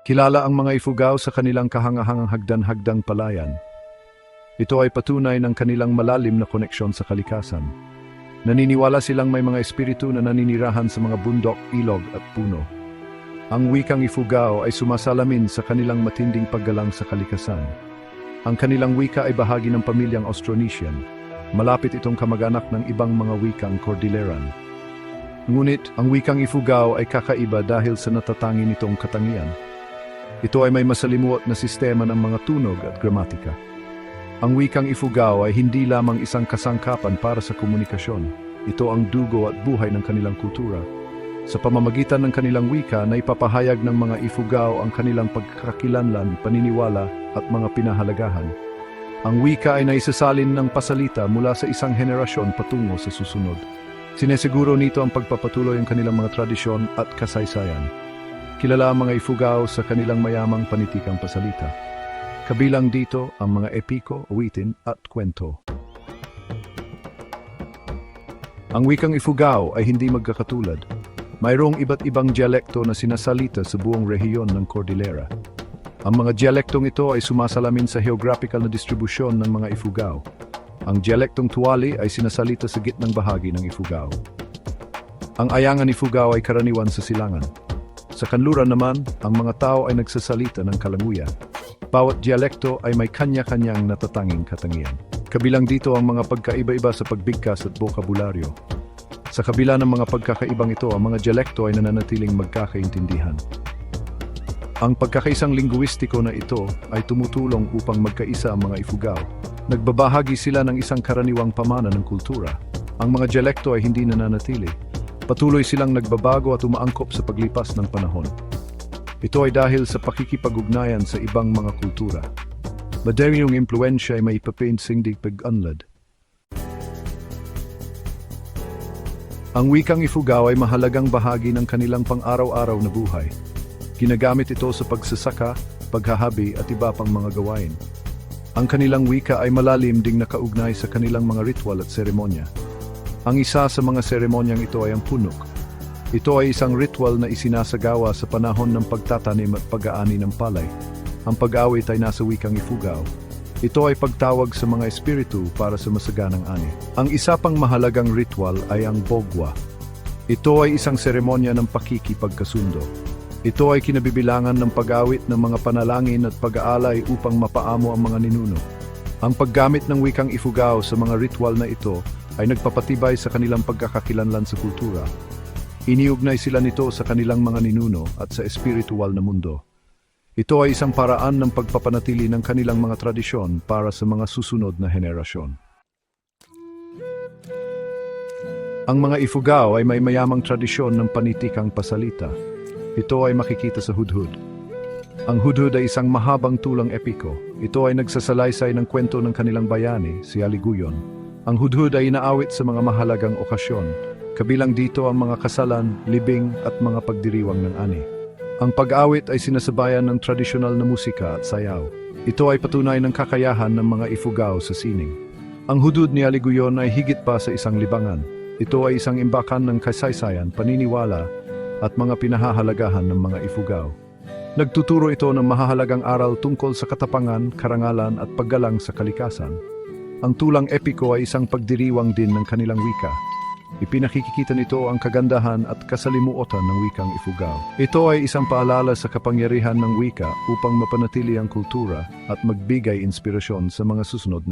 Kilala ang mga Ifugao sa kanilang kahangahangang hagdan-hagdang palayan. Ito ay patunay ng kanilang malalim na koneksyon sa kalikasan. Naniniwala silang may mga espiritu na naninirahan sa mga bundok, ilog at puno. Ang wikang Ifugao ay sumasalamin sa kanilang matinding paggalang sa kalikasan. Ang kanilang wika ay bahagi ng pamilyang Austronesian. Malapit itong kamag-anak ng ibang mga wikang Cordilleran. Ngunit ang wikang Ifugao ay kakaiba dahil sa natatangi nitong katangian. Ito ay may masalimuot na sistema ng mga tunog at gramatika. Ang wikang Ifugao ay hindi lamang isang kasangkapan para sa komunikasyon. Ito ang dugo at buhay ng kanilang kultura. Sa pamamagitan ng kanilang wika na ipapahayag ng mga Ifugao ang kanilang pagkakakilanlan, paniniwala at mga pinahalagahan. Ang wika ay naisasalin ng pasalita mula sa isang henerasyon patungo sa susunod. Sinesiguro nito ang pagpapatuloy ng kanilang mga tradisyon at kasaysayan. Kilala ang mga Ifugao sa kanilang mayamang panitikang pasalita. Kabilang dito ang mga epiko, awitin at kwento. Ang wikang Ifugao ay hindi magkakatulad. Mayroong iba't ibang dialekto na sinasalita sa buong rehiyon ng Cordillera. Ang mga dialektong ito ay sumasalamin sa geographical na distribusyon ng mga Ifugao. Ang dialektong Tuwali ay sinasalita sa gitnang bahagi ng Ifugao. Ang ayangan Ifugao ay karaniwan sa silangan. Sa kanluran naman, ang mga tao ay nagsasalita ng kalanguya. Bawat dialekto ay may kanya-kanyang natatanging katangian. Kabilang dito ang mga pagkaiba-iba sa pagbigkas at bokabularyo. Sa kabila ng mga pagkakaibang ito, ang mga dialekto ay nananatiling magkakaintindihan. Ang pagkakaisang linguistiko na ito ay tumutulong upang magkaisa ang mga Ifugao. Nagbabahagi sila ng isang karaniwang pamana ng kultura. Ang mga dialekto ay hindi nananatili. Patuloy silang nagbabago at umaangkop sa paglipas ng panahon. Ito ay dahil sa pakikipag-ugnayan sa ibang mga kultura. Madami yung impluensya ay may papinsingdig pag-unlad. Ang wikang Ifugao ay mahalagang bahagi ng kanilang pang-araw-araw na buhay. Ginagamit ito sa pagsasaka, paghahabi at iba pang mga gawain. Ang kanilang wika ay malalim ding nakaugnay sa kanilang mga ritual at seremonya. Ang isa sa mga seremonyang ito ay ang punok. Ito ay isang ritual na isinasagawa sa panahon ng pagtatanim at pag-aani ng palay. Ang pag-awit ay nasa wikang Ifugao. Ito ay pagtawag sa mga espiritu para sa masaganang ani. Ang isa pang mahalagang ritual ay ang bogwa. Ito ay isang seremonya ng pakikipagkasundo. Ito ay kinabibilangan ng pag-awit ng mga panalangin at pag-aalay upang mapaamo ang mga ninuno. Ang paggamit ng wikang Ifugao sa mga ritual na ito ay nagpapatibay sa kanilang pagkakakilanlan sa kultura. Iniugnay sila nito sa kanilang mga ninuno at sa espiritual na mundo. Ito ay isang paraan ng pagpapanatili ng kanilang mga tradisyon para sa mga susunod na henerasyon. Ang mga Ifugao ay may mayamang tradisyon ng panitikang pasalita. Ito ay makikita sa hudhud. Ang hudhud ay isang mahabang tulang epiko. Ito ay nagsasalaysay ng kwento ng kanilang bayani, si Aliguyon. Ang hudhud ay inaawit sa mga mahalagang okasyon. Kabilang dito ang mga kasalan, libing at mga pagdiriwang ng ani. Ang pag-awit ay sinasabayan ng tradisyonal na musika at sayaw. Ito ay patunay ng kakayahan ng mga Ifugao sa sining. Ang hudud ni Aliguyon ay higit pa sa isang libangan. Ito ay isang imbakan ng kasaysayan, paniniwala at mga pinahahalagahan ng mga Ifugao. Nagtuturo ito ng mahahalagang aral tungkol sa katapangan, karangalan at paggalang sa kalikasan. Ang tulang epiko ay isang pagdiriwang din ng kanilang wika. Ipinakikita nito ang kagandahan at kasalimuotan ng wikang Ifugao. Ito ay isang paalala sa kapangyarihan ng wika upang mapanatili ang kultura at magbigay inspirasyon sa mga susunod na